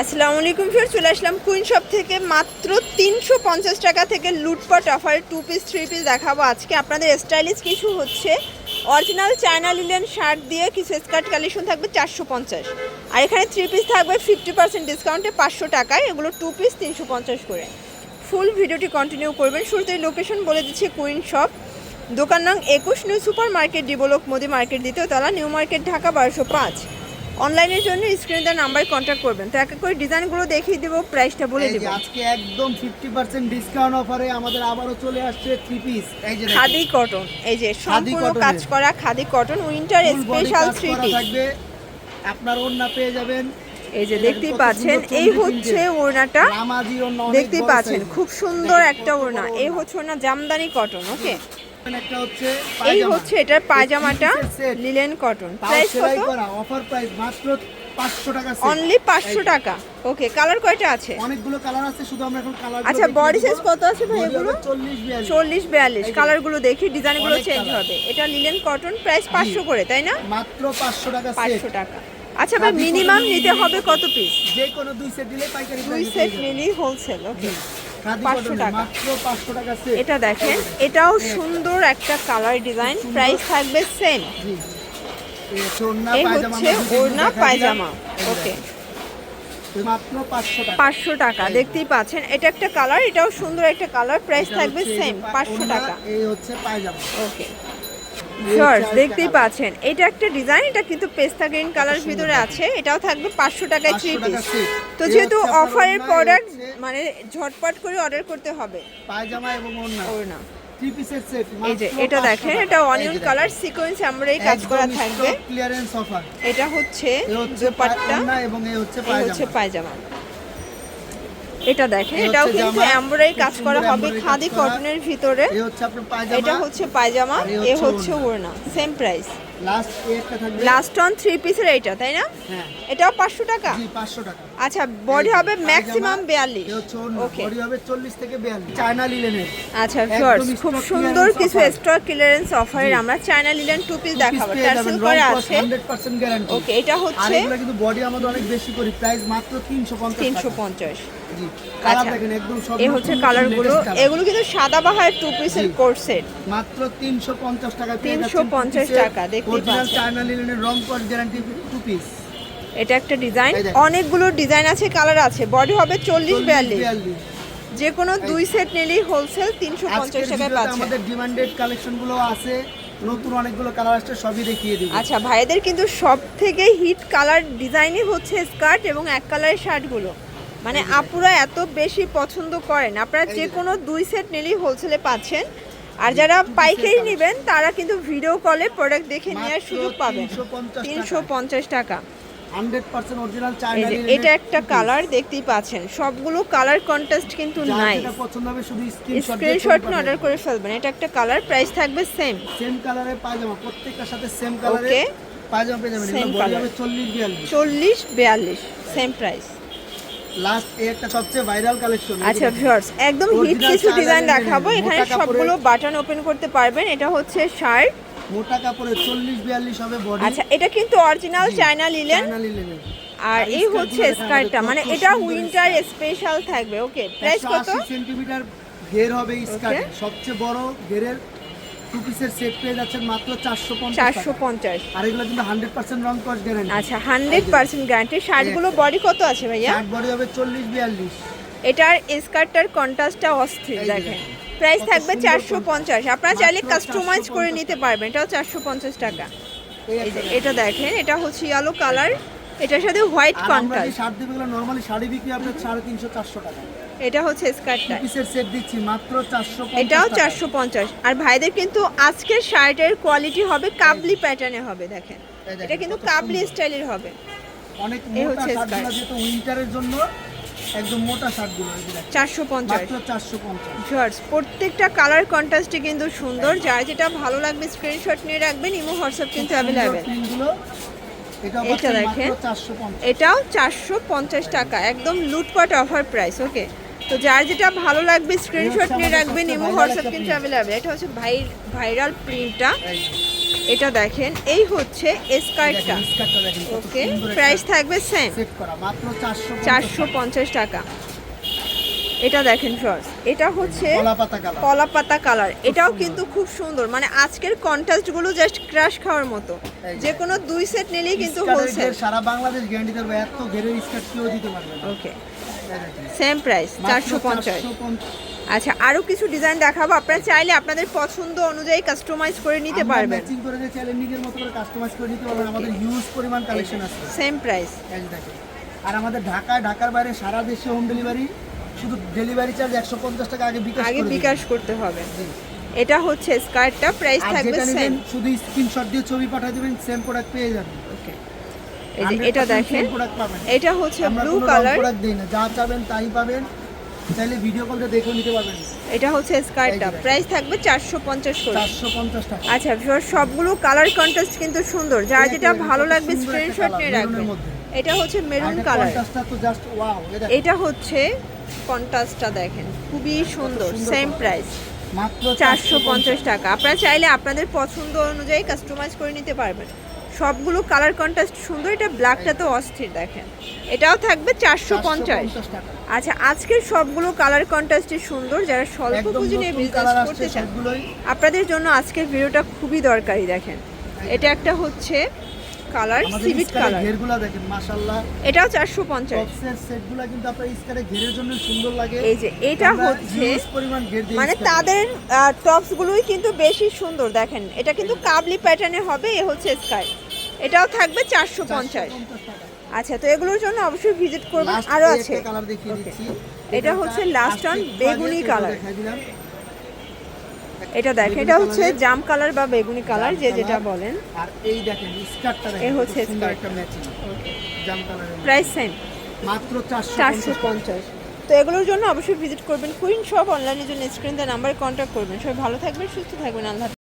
আসসালামু আলাইকুম ফির চলে আসলাম কুইন শপ থেকে। মাত্র তিনশো পঞ্চাশ টাকা থেকে লুটপট offer two piece three piece দেখাবো আজকে। আপনাদের স্টাইলিশ কিছু হচ্ছে। অরিজিনাল চায়না লিলেন শার্ট দিয়ে কিছু স্কার্ট কালেকশন থাকবে চারশো পঞ্চাশ। আর এখানে থ্রি পিস থাকবে ফিফটি পার্সেন্ট ডিসকাউন্টে পাঁচশো টাকায়। এগুলো টু পিস তিনশো পঞ্চাশ করে। ফুল ভিডিওটি কন্টিনিউ করবেন। শুরুতেই লোকেশন বলে দিচ্ছে কুইন শপ দোকান নং একুশ new super market D block Modi market দ্বিতীয় তলা নিউ মার্কেট ঢাকা বারোশো পাঁচ। অনলাইনের জন্য স্ক্রিনে দেওয়ার নাম্বার কন্ট্যাক্ট করবেন। তো এক এক করে ডিজাইনগুলো দেখিয়ে দেবো প্রাইসটা বলে দেবো। আজকে একদম ফিফটি পার্সেন্ট ডিসকাউন্ট অফারে আমাদের আবারও চলে আসছে থ্রি পিস এই যে খাদি কটন এই যে সম্পূর্ণ কাজ করা khadi cotton winter special three piece থাকবে। আপনার ওড়না পেয়ে যাবেন। এই যে দেখতেই পাচ্ছেন এই হচ্ছে। ওড়নাটা। দেখতেই পাচ্ছেন খুব সুন্দর একটা ওড়না। এই হচ্ছে ওড়না জামদানি কটন ওকে এই হচ্ছে এটার পায়জামাটা লিলেন কটন প্রাইস কত? অফার প্রাইস মাত্র 500 টাকা অনলি পাঁচশো এই যে, টাকা। ওকে কালার কয়টা আছে? অনেকগুলো কালার আছে শুধু আমরা এখন কালার আচ্ছা বডি সাইজ কত আছে ভাই এগুলো? 40 42 চল্লিশ বিয়াল্লিশ। এই যে। কালারগুলো দেখি ডিজাইনগুলো চেঞ্জ হবে। এটা লিলেন কটন প্রাইস পাঁচশো করে তাই না? মাত্র 500 টাকা পাঁচশো সেট টাকা। আচ্ছা ভাই মিনিমাম নিতে হবে কত পিস যে কোনো দুই সেট দিলে পাইকারি দুই সেট নিলেই হোলসেল ওকে খাদি 500 cotton-এর টাকা। মাত্র 500 টাকা সেট এটা দেখেন এটাও সুন্দর একটা কালার ডিজাইন প্রাইস থাকবে সেম এই হচ্ছে ওড়না পায়জামা ওকে মাত্র পাঁচশো টাকা। দেখতেই পাচ্ছেন। এটা একটা কালার এটাও সুন্দর একটা কালার প্রাইস থাকবে সেম পাঁচশো টাকা। এই হচ্ছে পায়জামা। ওকে শর্টস দেখতেই পাচ্ছেন। এটা একটা ডিজাইন এটা কিন্তু পেস্তা গ্রিন কালার ভিতরে আছে। এটাও থাকবে পাঁচশো টাকায় থ্রি পিস তো যেহেতু অফারের প্রোডাক্ট মানে ঝটপট করে অর্ডার করতে হবে। পায়জামা এবং ওড়না। এই যে এটা দেখেন এটা অনিয়ন কালার সিকোয়েন্স আমরা এই কাজ করা থাকবে। ক্লিয়ারেন্স অফার এটা হচ্ছে দোপাট্টা এবং এই হচ্ছে পায়জামা। এটা দেখেন এটাও কিন্তু এমব্রয়ডারি কাজ করা হবে খাদি কটনের ভিতরে। এটা হচ্ছে পায়জামা এ হচ্ছে ওড়না। Same price last on three পিসের এইটা তাই না? হ্যাঁ। এটাও পাঁচশো টাকা? জি 500 টাকা। আচ্ছা বডি হবে ম্যাক্সিমাম বিয়াল্লিশ। এই হচ্ছে ওড়না। ওকে বডি হবে 40 থেকে 42 চায়না লিলেনের আচ্ছা ভিউয়ার্স খুব সুন্দর কিছু। স্টক ক্লিয়ারেন্স অফারের। আমরা চায়না লিলেন টু পিস দেখাবো। টার্সেল করে আছে। ওকে এটা হচ্ছে কিন্তু বডি আমাদের অনেক বেশি করি। প্রাইস মাত্র তিনশো পঞ্চাশ জি কালার আচ্ছা। হচ্ছে কালারগুলো। এগুলো কিন্তু সাদা বাহার টু পিসের। সেট মাত্র 350 টাকা পেয়ে 350 টাকা, দেখতেই পাচ্ছেন। চায়না লিলেনের রং কস গ্যারান্টি টু পিস এটা একটা ডিজাইন অনেকগুলো ডিজাইন আছে কালার আছে। বডি হবে চল্লিশ বিয়াল্লিশ। 42 যে কোনো দুই সেট নিলেই হোলসেল তিনশো পঞ্চাশ আজকের টাকায় পাচ্ছেন আমাদের ডিমান্ডেড কালেকশনগুলো আছে। নতুন অনেকগুলো কালার আসছে সবই দেখিয়ে দিব। আচ্ছা ভাইদের কিন্তু সব থেকে হিট কালার ডিজাইনই হচ্ছে স্কার্ট এবং এক কালারের শার্টগুলো মানে আপুরা এত বেশি পছন্দ করেন। আপনারা যে। কোনো দুই সেট নিলেই হোলসেলে পাচ্ছেন। আর যারা পাইকারি। নেবেন তারা কিন্তু ভিডিও কলে প্রোডাক্ট দেখে নেওয়ার সুযোগ পাবেন। তিনশো পঞ্চাশ টাকা। 100% অরিজিনাল এই চায়না যে লিলেনের এটা একটা কালার দেখতেই পাচ্ছেন। সবগুলো কালার কন্টেস্ট কিন্তু নাই স্ক্রিনশট স্ক্রিনশট অর্ডার করে ফেলবেন। এটা একটা কালার প্রাইস থাকবে সেম সেম কালারের পায়জামা প্রত্যেকটার সাথে সেম কালারের ওকে পায়জামা পেয়ে যাবেন। Same এগুলো বডি colour। হবে 40 42 চল্লিশ বিয়াল্লিশ সেম প্রাইস লাস্ট এই একটা সবচেয়ে ভাইরাল কালেকশন আচ্ছা ভিউয়ার্স একদম হিট কিছু ডিজাইন দেখাবো। এখানে সবগুলো বাটন ওপেন করতে পারবেন। এটা হচ্ছে শার্ট। মোটা কাপড়ে 40 42 হবে বডি আচ্ছা এটা কিন্তু অরিজিনাল চায়না লিলেন চায়না আর এই হচ্ছে স্কার্টটা মানে এটা উইন্টার স্পেশাল থাকবে। ওকে প্রাইস কত? সেন্টিমিটার ঘের হবে স্কার্ট সবচেয়ে বড় ঘেরের টু পিসের সেট পেয়ে যাচ্ছেন মাত্র 450 চারশো টাকা। পঞ্চাশ। আর এগুলো কিন্তু 100% রং কস গ্যারান্টি আচ্ছা হান্ড্রেড পার্সেন্ট গ্যারান্টি শার্টগুলো বডি কত আছে ভাইয়া? শার্ট বডি হবে 40 42 এটার স্কার্টটার কন্ট্রাস্টটা অস্থির দেখেন। প্রাইস থাকবে সুন্দর চারশো পঞ্চাশ। আপনারা চাইলে কাস্টমাইজ করে নিতে পারবেন। এটাও চারশো পঞ্চাশ টাকা। এটা দেখেন এটা হচ্ছে ইয়েলো কালার এটার সাথে হোয়াইট কন্ট্রাস্ট শার্ট দিবো নরমালি শাড়ি বিক্রি আপনার সাড়ে তিনশো চারশো টাকা। এটা হচ্ছে স্কার্টটা পিসের সেট দিচ্ছি মাত্র চারশো এটাও চারশো পঞ্চাশ। আর ভাইদের কিন্তু আজকের শার্টের কোয়ালিটি হবে কাবলি প্যাটার্নে হবে দেখেন। এটা কিন্তু কাবলি স্টাইলের হবে। অনেক মোটা শার্টগুলো। যেহেতু উইন্টারের জন্য একদম মোটা শার্টগুলো এই দেখেন। চারশো পঞ্চাশ। মাত্র চারশো পঞ্চাশ। শর্টস প্রত্যেকটা কালার কন্ট্রাস্টে কিন্তু সুন্দর। যার যেটা ভালো লাগবে স্ক্রিনশট নিয়ে রাখবেন ইমো হোয়াটসঅ্যাপ কিন্তু অ্যাভেলেবেল এটা দেখেন। এটাও চারশো পঞ্চাশ টাকা একদম লুটপাট অফার প্রাইস ওকে তো যার যেটা ভালো লাগবে স্ক্রিনশট নিয়ে রাখবেন ইমো হোয়াটসঅ্যাপ কিন্তু অ্যাভেলেবেল এটা হচ্ছে ভাই ভাইরাল প্রিন্টটা এটা দেখেন এই হচ্ছে স্কার্টটা ওকে প্রাইস থাকবে সেম সেট করা মাত্র 400 চারশো পঞ্চাশ টাকা। এটা দেখেন ফ্রস এটা হচ্ছে কলা পাতা কালার এটাও কিন্তু খুব সুন্দর। মানে আজকের কন্ট্রাস্টগুলো জাস্ট ক্রাশ খাওয়ার মতো। যে। কোনো দুই সেট নিলেই কিন্তু হোলসেল সারা বাংলাদেশ গ্যারান্টি দেবে এত ঘেরের স্কার্ট কেউ দিতে পারবে ওকে সেম প্রাইস চারশো পঞ্চাশ। 450 আচ্ছা আরও কিছু ডিজাইন দেখাবো। আপনারা চাইলে আপনাদের পছন্দ অনুযায়ী কাস্টমাইজ করে নিতে পারবেন। ম্যাচিং করে চাইলে নিজের মতো করে কাস্টমাইজ করে নিতে পারবেন। আমাদের হিউজ পরিমাণ কালেকশন আছে। সেম প্রাইস আর আমাদের ঢাকায় ঢাকার বাইরে সারা দেশে হোম ডেলিভারি শুধু ডেলিভারি চার্জ একশো পঞ্চাশ টাকা আগে বিকাশ আগে। বিকাশ করতে হবে। এটা হচ্ছে স্কার্টটা প্রাইস থাকবে সেম শুধু স্ক্রিনশট দিয়ে ছবি পাঠিয়ে দেবেন সেম প্রোডাক্ট পেয়ে যাবেন। ওকে এই যে এটা দেখেন এটা হচ্ছে ব্লু কালার প্রোডাক্ট দেই না যা চাবেন তাই পাবেন। চাইলে ভিডিও কল দিয়ে দেখেও নিতে পারবেন। এটা হচ্ছে স্কার্টটা। প্রাইস থাকবে চারশো পঞ্চাশ করে। চারশো পঞ্চাশ টাকা। আচ্ছা ভিউয়ার সবগুলো কালার কন্ট্রাস্ট কিন্তু সুন্দর। যার যেটা ভালো লাগবে স্ক্রিনশট নিয়ে রাখবেন। এটা হচ্ছে মেরুন কালার এটা হচ্ছে কন্ট্রাস্টটা দেখেন খুবই সুন্দর সেম প্রাইস মাত্র চারশো পঞ্চাশ টাকা। আপনারা চাইলে আপনাদের পছন্দ অনুযায়ী কাস্টমাইজ করে নিতে পারবেন। সবগুলো কালার কন্ট্রাস্ট সুন্দর এটা ব্ল্যাকটা তো অস্থির দেখেন। এটাও থাকবে চারশো পঞ্চাশ। আচ্ছা আজকের সবগুলো কালার কন্ট্রাস্টই সুন্দর যারা স্বল্প পুঁজি নিয়ে বিজনেস করতে চান আপনাদের জন্য আজকের ভিডিওটা খুবই দরকারি দেখেন। এটা একটা হচ্ছে কালার সিভিট কালার ঘেরগুলো দেখেন মাশাআল্লাহ। এটাও চারশো পঞ্চাশ। বক্সের সেটগুলো কিন্তু আপনার স্কারে ঘেরের জন্য সুন্দর লাগে। এই যে এটা হচ্ছে পরিমাণ ঘের দিই মানে তাদের টপস গুলোই কিন্তু বেশি সুন্দর দেখেন। এটা কিন্তু কাবলি প্যাটার্নে হবে এ হচ্ছে স্কাই এটাও থাকবে চারশো পঞ্চাশ। 450 আচ্ছা তো এগুলোর জন্য অবশ্যই ভিজিট করবেন। এই আছে। কালার দেখিয়ে দিচ্ছি। এটা হচ্ছে last on বেগুনি colour। এটা দেখেন এটা হচ্ছে জাম কালার বা বেগুনি কালার যে যেটা বলেন। আর এই দেখেন স্কার্টটা এ এই হচ্ছে স্কার্টটা। ম্যাচিং। জাম কালারের প্রাইস সেম মাত্র 450 পঞ্চাশ তো এগুলোর জন্য অবশ্যই ভিজিট করবেন। কুইন শপ অনলাইনের জন্য স্ক্রিন নাম্বার নাম্বারে কন্ট্যাক্ট করবেন। সবাই ভালো থাকবেন সুস্থ থাকবেন। আল্লাহ।